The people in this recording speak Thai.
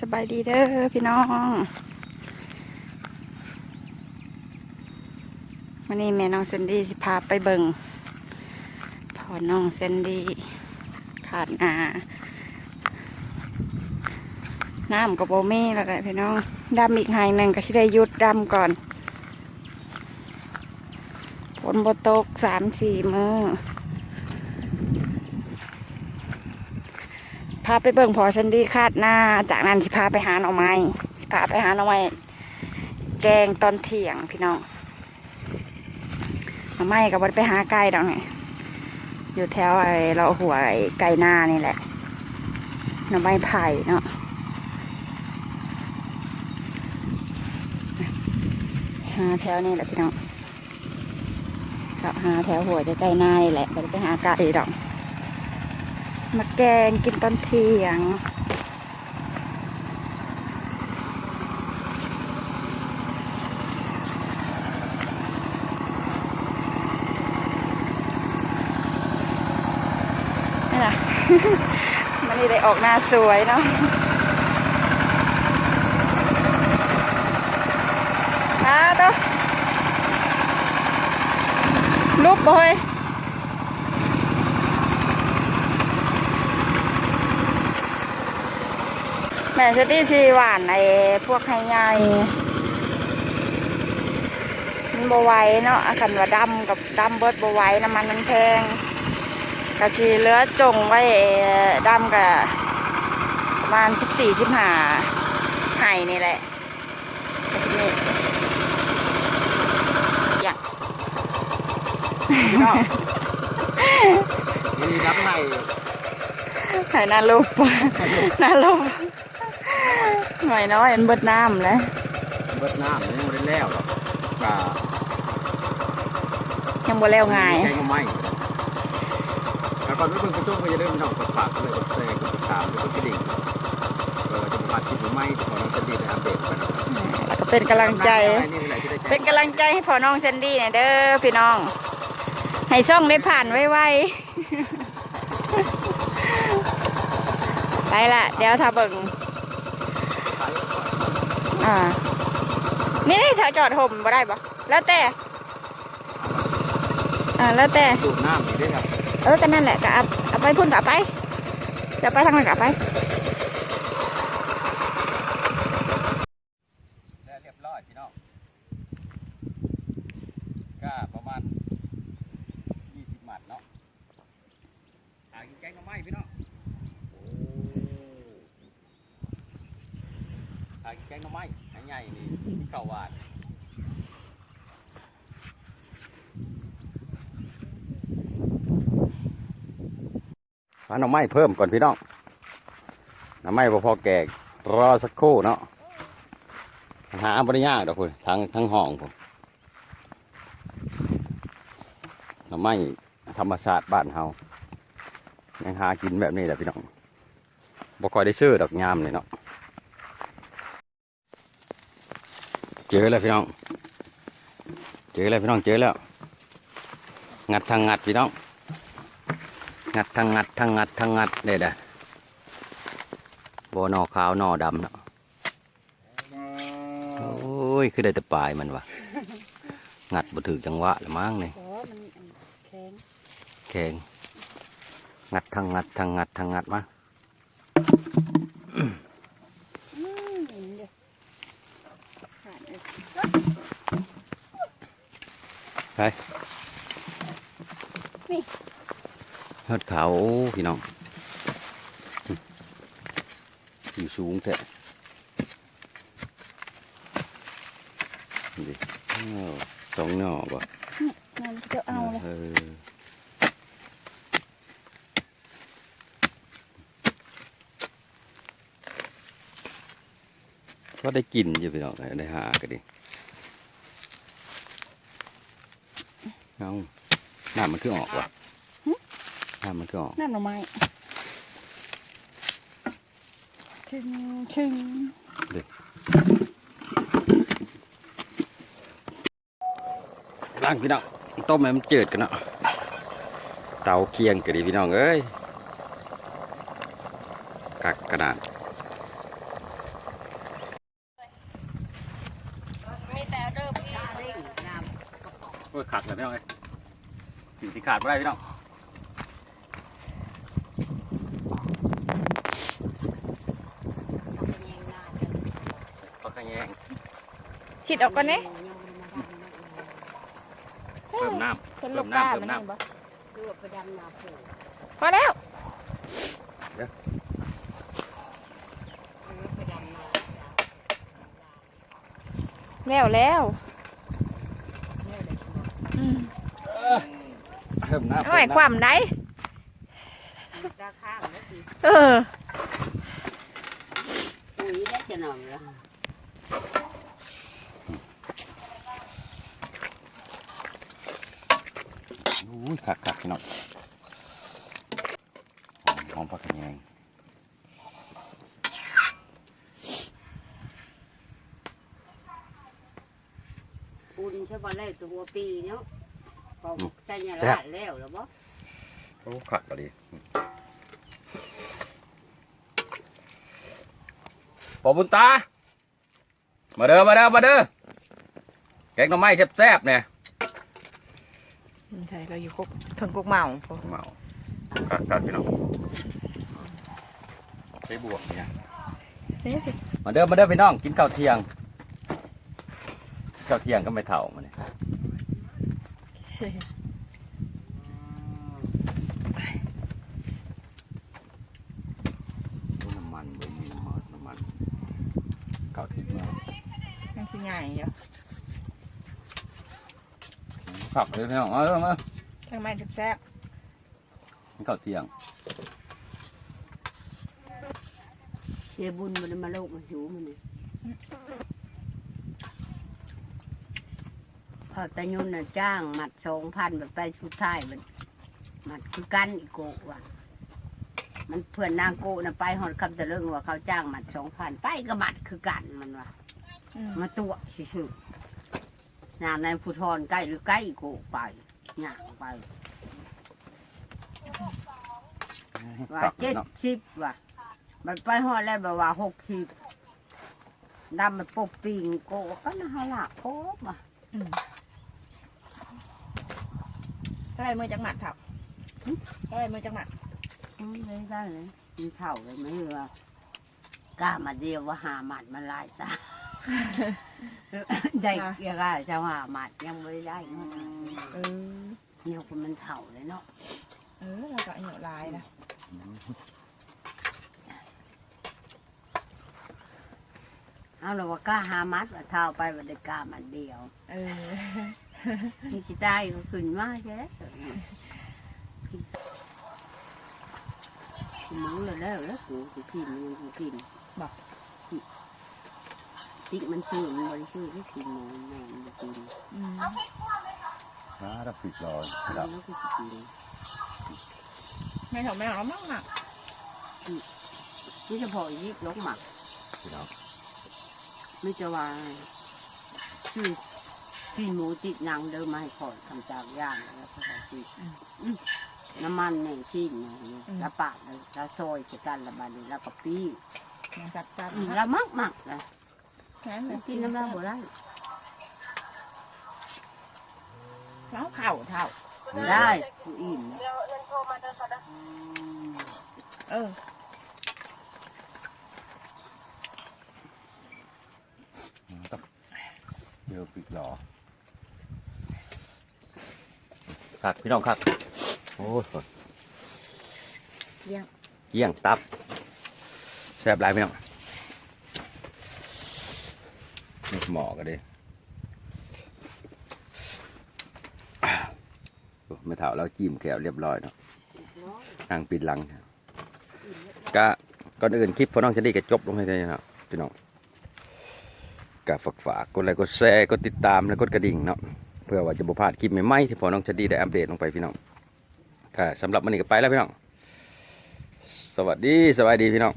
สบายดีเด้อพี่น้องวันนี้แม่น้องเซนดี้สิพาไปเบิงพอน้องเซนดี้ขาดนาน้ำกับโบเม่แล้วแหละพี่น้องดำอีกไฮหนึ่งก็สิได้ยุดดำก่อนฝนบตกสามสี่มือ พาไปเบิ่งพอฉันดีคาดหน้า จากนั้นสิพาไปหาหน่อไม้สิพาไปหาหน่อไม้แกงตอนเที่ยงพี่น้องหน่อไม้กับวัดไปหาไก่ดอกไงอยู่แถวไอ้เราหัวไอ้ไก่หน้านี่แหละหน่อไม้ไผ่เนาะหาแถวนี่แหละพี่น้องก็หาแถวหัวจะไก่หน้านี่แหละได้ไปหาไก่ดอก มาแกงกินตอนเที่ยง นี่ล่ะมันนี่ได้ออกหน้าสวยเนาะอาตัวลุกบ่เฮ้ย แม่จะตีชีหวานไอ้พวกไฮใหญ่มันบไหวเนาะอาคันว่าดำกับดำเบิดบไหวน้ำมันมันแพงกะชีเหลือจงไว้ไอ้ดำกับประมาณสิบสี่สิบห้าไห่นี่แหละกะชีนี่อย่างมีรับให้ไห่นาลูกนาลูก หน่อยน้อยมันเบิดน้ำแล้วเบิดน้ำยังไม่ได้แล้วหรอกก็ยังบ่แล้วง่ายแกงก็ไม่แล้วก่อนไม่เพิ่งกระตุ้งก็จะเริ่มน้องกดฝากเลยกดแชร์กดติดตามแล้วก็กระดิ่งเออจะมาคิดหรือไม่ขอน้องจะดีได้อัปเดตกันนะครับแล้วก็เป็นกำลังใจนี่แหละที่ได้เป็นกำลังใจให้พ่อน้องเซนดี้เนี่ยเด้อพี่น้อง ให้ซ่องได้ผ่านไวๆไปละเดี๋ยวถ้าเบิ่ง อ่า นี่นี่ถ้าจอดห่มบ่ได้ปะแล้วแต่ อ่า แล้วแต่สูบน้ำนี่ด้วยครับ เออก็นั่นแหละก็เอาเอาไปพุ่นกลับไป จะไปทางไหนกลับไป แล้วเรียบร้อยพี่น้องก็ประมาณ20หมัดเนาะหากินแกงก็ไม่พี่น้องโอ้หากินแกงก็ไม่ ใหญ่ๆนี่ที่เข้าวานหาหน่อไม้เพิ่มก่อนพี่น้องหน่อไม้พอพอแก่รอสักครู่เนาะหาบริยากดอกคุณทั้งทั้งห้องผมหน่อไม้ธรรมชาติบ้านเฮายังหากินแบบนี้แหละพี่น้องบ่ค่อยได้ซื้อดอกยามเลยเนาะ เจอแล้วพี่น้อง เจอแล้วพี่น้องเจอแล้ว งัดทางงัดพี่น้อง งัดทั้งงัดทั้งงัดทั้งงัดเด็ดอะบนอขาว นอดำเนาะ โอ้ย คือได้แต่ปลายมันวะงัดบ่ถือจังหวะละมั้งนี่อ๋อมันแข็งแข็งงัดทั้งงัดทั้งงัดทั้งงัดมา อืมเห็นเด้อผ่านเลย ไปยอดเขาพี่น้องอยู่สูงแท้ดิอ้าวสองหน่อบ่นั่นจะเอาเลยเออก็ได้กินอยู่พี่น้องได้หากันดิ เอาน้ำมันคือออกว่ะน้ำมันคือออกน้ำหน่อไม้ชึงชึงล้างพี่น้องต้มให้มันจืดกันเนาะเตาเคียงกันดิพี่น้องเอ้ยกักกระดาษ ขาดเลย พี่น้องเลยสิ่งที่ขาดไม่ได้พี่น้องปลาขะแยงฉีดออกก่อนเน่เพิ่มน้ำเพิ่นเพิ่ลูมกน้ำกาเพิ่มัมนน้นี่บ่ดูไปดำนาผูกพอแล้วไปดำนาแล้วแล้ว เนี่ยเลย อืมำเพิ่มน้ำเอาไว้ความไหนตาข้างแล้วสิเออปุ๋ยได้จะหน่อมแล้วอุ้ยขาดขาดพี่น้องหอมหอมปลาขะแยงปุ่นใช่ป่ะแล้วตัวปีเนาะ พอใช่เนี่ยละแล้วหรือบ่โอ้ขาดก็ดีปอบุญตา มาเด้อ มาเด้อ มาเด้อ แกงหน่อไม้แซ่บๆเนี่ยใช่เราอยู่คุกถึงกุกเมาพอเมากัดกัดพี่น้องใช้บวกเนี่ยมาเด้อ มาเด้อพี่น้อง กินข้าวเที่ยง ข้าวเที่ยงก็ไม่เท่ามันเนี่ย น้ำมันเบิ่มีน้ำมันน้ำมันข้าทิพย์มามันคือใหญ่อยู่ผักเลยพี่น้องมาเด้องมาทั้งไม้แซ่บเกินข้าเที่ยงเดี๋ยวบุญมันมาโลกมาหิวมันนี่ พอตายุนน่ะจ้างหมัดสองพันแบบไปสุดท้ายมันหมัดคือกันอีกโกะว่ะมันเพื่อนนางโกะน่ะไปหอดคำตะเลิงว่าเขาจ้างหมัดสองพันไปก็หมัดคือกันมันว่ะๆอืมมาตัวชื่อๆนานในผู้ทอนใกล้หรือใกล้โกไปหยางไปว่าผักเจ็ดเนาะสิบว่ะมันไปหอดแล้วแบบว่าหกสิบดำมันปบปิงโกก็น่าฮะละโคบว่ะอืม เท่าไหรมือจังหมัดครับเท่าไหรมือจังหมัดอืมเลยได้เลยมีเท่าเลยไม่เหลือกล้ามาเดียวว่าหาหมัดมันลายตาได้ยังไงจะว่าหมัดยังไม่ได้เนาะเออเนี่ยคนมันเท่าเลยเนาะเออเราก็เอาเหนียวลายนะเอาเราว่ากล้าหามัดว่าเท่าไปว่าได้กล้ามันเดียว เออ มีจิตายก็ขึ้นมาใช่ไหมหมูเลยแล้วแล้วกูไปชิมมันกูกินบอกติ๊กมันชื่อมันบริชื่อที่กินหมูแม่มันกินอืมอ่ารับผิดรอยแล้ควรับก็จะกินไม่ถอดไม่ออกแล้วมั้งอะนี่เฉพาะยิบลกหมักไม่จะว่าชื่อ กินหมูติดหนังเดิมมาให้ขอดทำจากย่างแล้วก็ติดน้ำมันเนี่ยชิ้นเนี่ยแล้วปาดเลยแล้วซอยเสกันล้วบาดนี้แล้วก็ปี้มันจับจับอืมแล้วมักมักนะกินน้ำมันบ่ได้แล้วเข่าเท่าได้กูอิ่มนะเออต้องเดี๋ยวปิดหรอ คักพี่น้องคักโอ้ยเลี้ยงเยี่ยงตับแซ่บหลายพี่น้องนี่หมอกันดิโอ้ไม่เท่าแล้วจิ้มแขวเรียบร้อยเนาะนั่งปิดหลังก็ก่อนอื่นคลิปพอน้องจะดีก็จบลงให้ได้นะครับพี่น้องก็ฝากฝากกดไลค์กดแชร์กดติดตามและกดกระดิ่งเนาะเพื่อว่าจะบุพลาดคลิปใหม่ๆที่พอน้องชดีได้อัปเดตลงไปพี่น้องก็สำหรับวันนี้ก็ไปแล้วพี่น้อง สวัสดีสวัสดีพี่น้อง